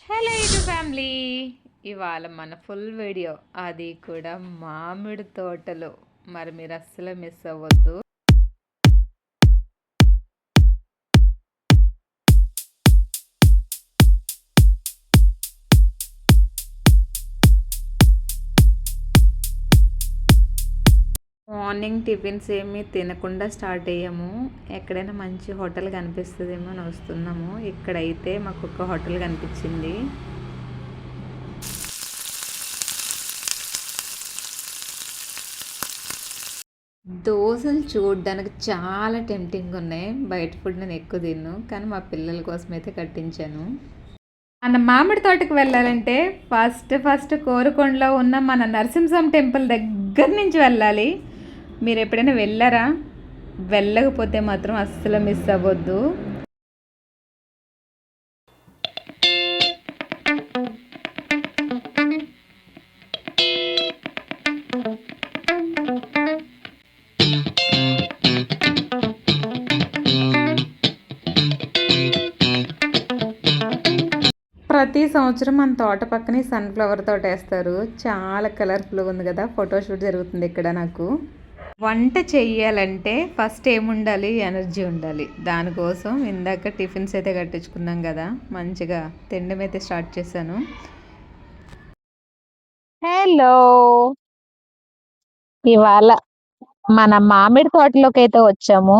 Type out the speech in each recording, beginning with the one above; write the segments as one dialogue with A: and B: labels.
A: Hello ఇటు family. ఇవాళ మన ఫుల్ వీడియో. అది కూడా మామిడి తోటలో. మరి మీరు అస్సలు మిస్ అవ్వద్దు. మార్నింగ్ టిఫిన్స్ ఏమీ తినకుండా స్టార్ట్ అయ్యాము. ఎక్కడైనా మంచి హోటల్ కనిపిస్తుందేమో అని వస్తున్నాము. ఇక్కడైతే మాకు ఒక హోటల్ కనిపించింది. దోశలు చూడడానికి చాలా టెంప్టింగ్ ఉన్నాయి. బయట ఫుడ్ నేను ఎక్కువ తిన్ను కానీ మా పిల్లల కోసం అయితే కట్టించాను. మన మామిడి తోటకు వెళ్ళాలంటే ఫస్ట్ ఫస్ట్ కోరుకొండలో ఉన్న మన నరసింహస్వామి టెంపుల్ దగ్గర నుంచి వెళ్ళాలి. మీరు ఎప్పుడైనా వెళ్ళారా? వెళ్ళకపోతే మాత్రం అస్సలు మిస్ అవ్వద్దు. ప్రతి సంవత్సరం మన తోట పక్కనే సన్ఫ్లవర్ తోట వేస్తారు చాలా కలర్ఫుల్గా ఉంది కదా. ఫోటోషూట్ జరుగుతుంది ఇక్కడ నాకు. వంట చెయ్యాలంటే ఫస్ట్ ఏముండాలి? ఎనర్జీ ఉండాలి. దానికోసం ఇందాక టిఫిన్స్ అయితే కట్టించుకున్నాం కదా మంచిగా తిండం అయితే స్టార్ట్ చేశాను.
B: హలో! ఇవాళ మన మామిడి తోటలోకి అయితే వచ్చాము.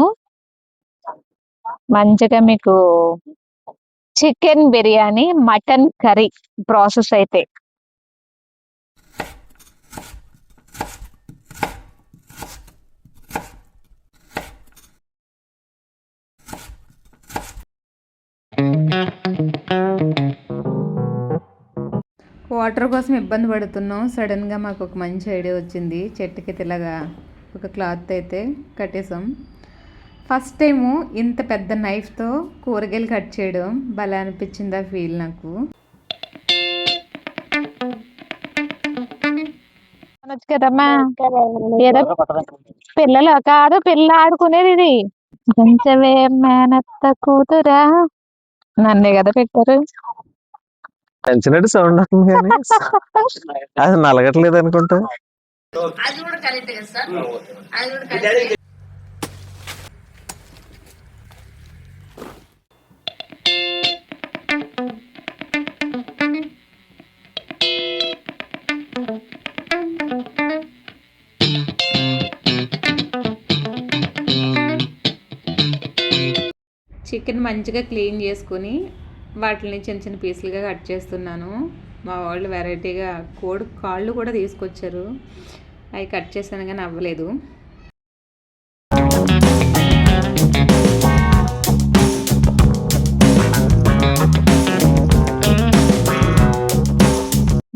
B: మంచిగా మీకు chicken biryani mutton curry process అయితే.
A: వాటర్ కోసం ఇబ్బంది పడుతున్నాం. సడన్గా మాకు ఒక మంచి ఐడియా వచ్చింది. చెట్టుకి ఇలాగా ఒక క్లాత్ అయితే కట్టేసాం ఫస్ట్ టైము ఇంత పెద్ద నైఫ్తో కూరగాయలు కట్ చేయడం భలే అనిపించింది ఆ ఫీల్ నాకు.
B: అనొచ్చు కదమ్మా. ఏదో పిల్లలు కాదు పిల్ల ఆడుకునేది ఇది. కొంచెమే మేనత్త కూతురా. నన్నే కదా పెట్టారు?
C: పెంచినట్టు సౌండ్ వస్తుంది కానీ అది నలగట్లేదు అనుకుంటా.
A: చికెన్ మంచిగా క్లీన్ చేసుకుని వాటిని చిన్న చిన్న పీసులుగా కట్ చేస్తున్నాను. మా వాళ్ళు వెరైటీగా కోడి కాళ్ళు కూడా తీసుకొచ్చారు. అవి కట్ చేశాను కానీ అవ్వలేదు.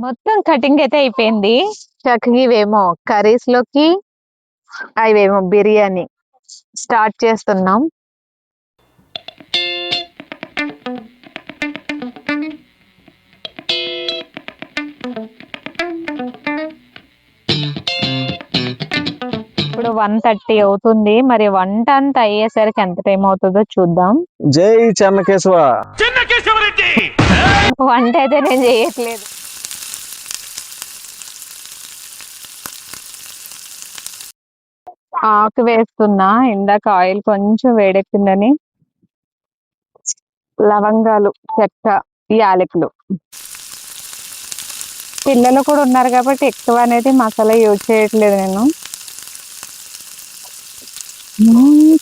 B: మొత్తం కటింగ్ అయితే అయిపోయింది. చక్కగా ఇవేమో కర్రీస్లోకి అవేమో బిర్యానీ స్టార్ట్ చేస్తున్నాం. ఇప్పుడు వన్ థర్టీ అవుతుంది. మరి వంట అంతా అయ్యేసరికి ఎంత టైం అవుతుందో చూద్దాం.
C: జై చెన్నకేశవ.
B: వంట అయితే నేను చేయట్లేదు. ఆకు వేస్తున్నా. ఇందాక ఆయిల్ కొంచెం వేడెక్కిందని. లవంగాలు చెక్క యాలకులు. పిల్లలు కూడా ఉన్నారు కాబట్టి ఎక్కువ అనేది మసాలా యూజ్ చేయట్లేదు నేను.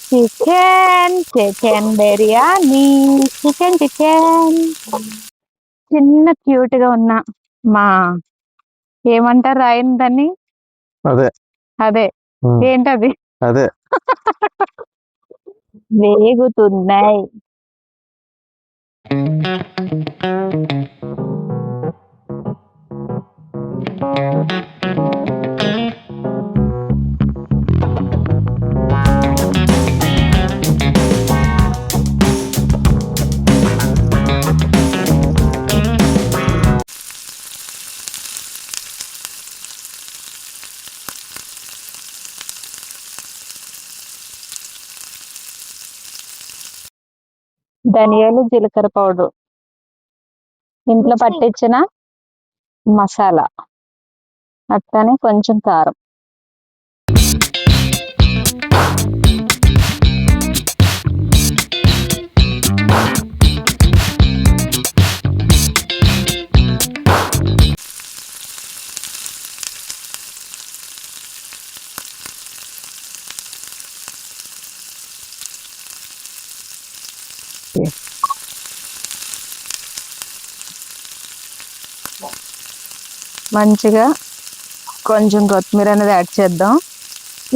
B: Chicken chicken biryani chicken chicken. చిన్న క్యూట్గా ఉన్న మా ఏమంటారు రాయని దాన్ని?
C: అదే.
B: అదే. ఏంటది?
C: అదే.
B: వేగుతున్నాయి.
A: ధనియాలు జీలకర్ర పౌడర్. ఇంట్లో పట్టించిన మసాలా. అట్లానే కొంచెం కారం. మంచిగా కొంచెం కొత్తిమీర అనేది యాడ్ చేద్దాం.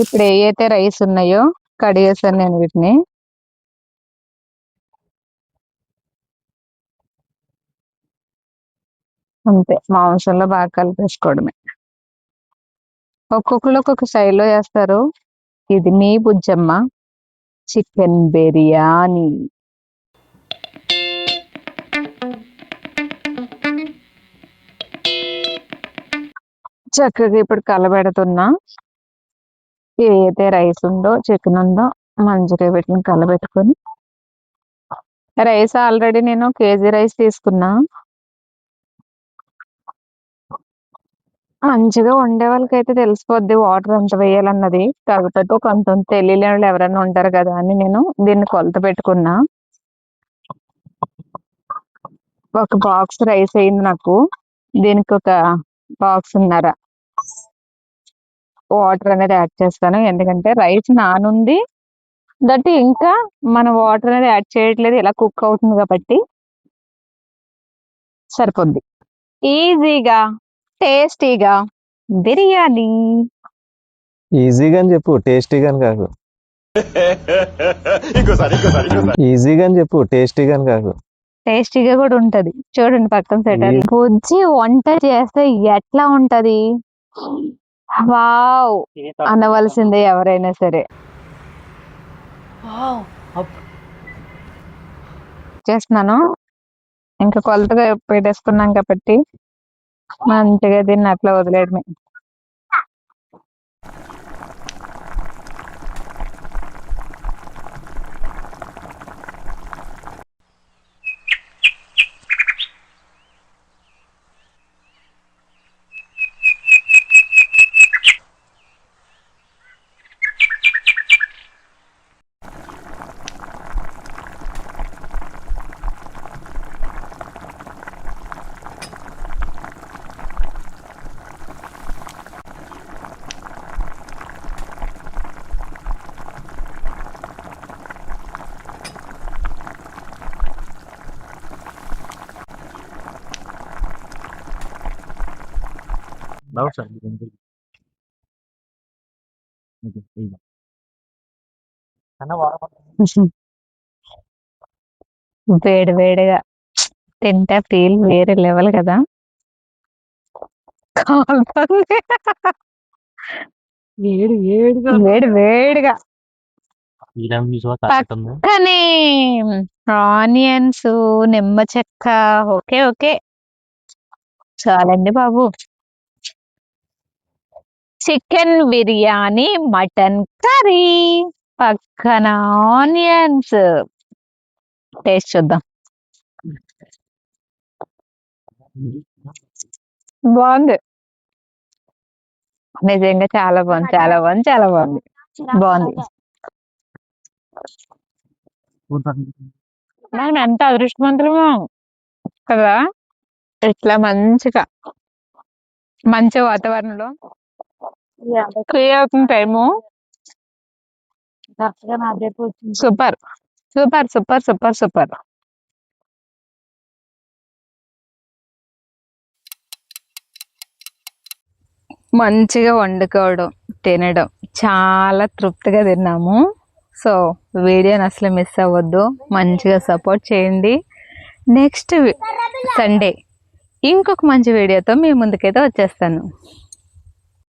A: ఇప్పుడు ఏ అయితే రైస్ ఉన్నాయో కడిగేసాను నేను వీటిని. అంతే మాంసంలో బాగా కలిపేసుకోవడమే. ఒక్కొక్కరు ఒక్కొక్క స్టైల్లో చేస్తారు. ఇది మీ బుజ్జమ్మ. చికెన్ బిర్యానీ. చక్కగా ఇప్పుడు కలబెడుతున్నా. ఏదైతే రైస్ ఉందో చికెన్ ఉందో మంచిగా వీటిని కలబెట్టుకొని. రైస్ ఆల్రెడీ నేను కేజీ రైస్ తీసుకున్నా. మంచిగా వండే వాళ్ళకైతే తెలిసిపోద్ది వాటర్ ఎంత వేయాలన్నది. కాకపోతే కొంత తెలియని వాళ్ళు ఎవరైనా ఉంటారు కదా అని నేను దీన్ని కొలత పెట్టుకున్నా. ఒక బాక్స్ రైస్ అయింది నాకు. దీనికి ఒక బాక్స్ ఉన్నారా? వాటర్ అనేది యాడ్ చేస్తాను. ఎందుకంటే రైస్ నానుంది. దట్ ఇంకా మన వాటర్ అనేది యాడ్ చేయట్లేదు. ఇలా కుక్ అవుతుంది కాబట్టి సరిపోద్ది. ఈజీగా టేస్టీగా బిర్యానీ.
C: ఈజీగా అని చెప్పు. టేస్టీగా అని కాదు. ఈజీగా అని చెప్పు. టేస్టీగా అని కాదు.
A: టేస్టీగా కూడా ఉంటది. చూడండి పక్కన సెటర్
C: ఈ-
A: బుజ్జి వంట చేస్తే ఎట్లా ఉంటది? వావ్. అనవలసిందే ఎవరైనా సరే. చేస్తున్నాను. ఇంకా కొలతగా పెట్టేసుకున్నాం కాబట్టి మంచిగా దీన్ని అట్లా వదిలేయడమే. వేడి వేడిగా తింటే ఫీల్ వేరే లెవెల్ కదా. కాలుతుంది.
D: వేడి వేడిగా
A: వేడి వేడిగా. ఆనియన్స్ నిమ్మ చెక్క ఓకే ఓకే. చాలండి బాబు. Chicken biryani mutton curry. పక్కన ఆనియన్స్. టేస్ట్ చూద్దాం. బాగుంది. నిజంగా చాలా బాగుంది చాలా బాగుంది చాలా బాగుంది. బాగుంది. మనం ఎంత అదృష్టవంతులమో కదా? ఇట్లా మంచిగా మంచి వాతావరణంలో ఫ్రీ అవుతుంది time. Super. Super super super super. మంచిగా వండుకోవడం తినడం. చాలా తృప్తిగా తిన్నాము. సో వీడియోని అసలు మిస్ అవ్వద్దు. మంచిగా సపోర్ట్ చేయండి. Next Sunday. ఇంకొక మంచి వీడియోతో మీ ముందుకైతే వచ్చేస్తాను.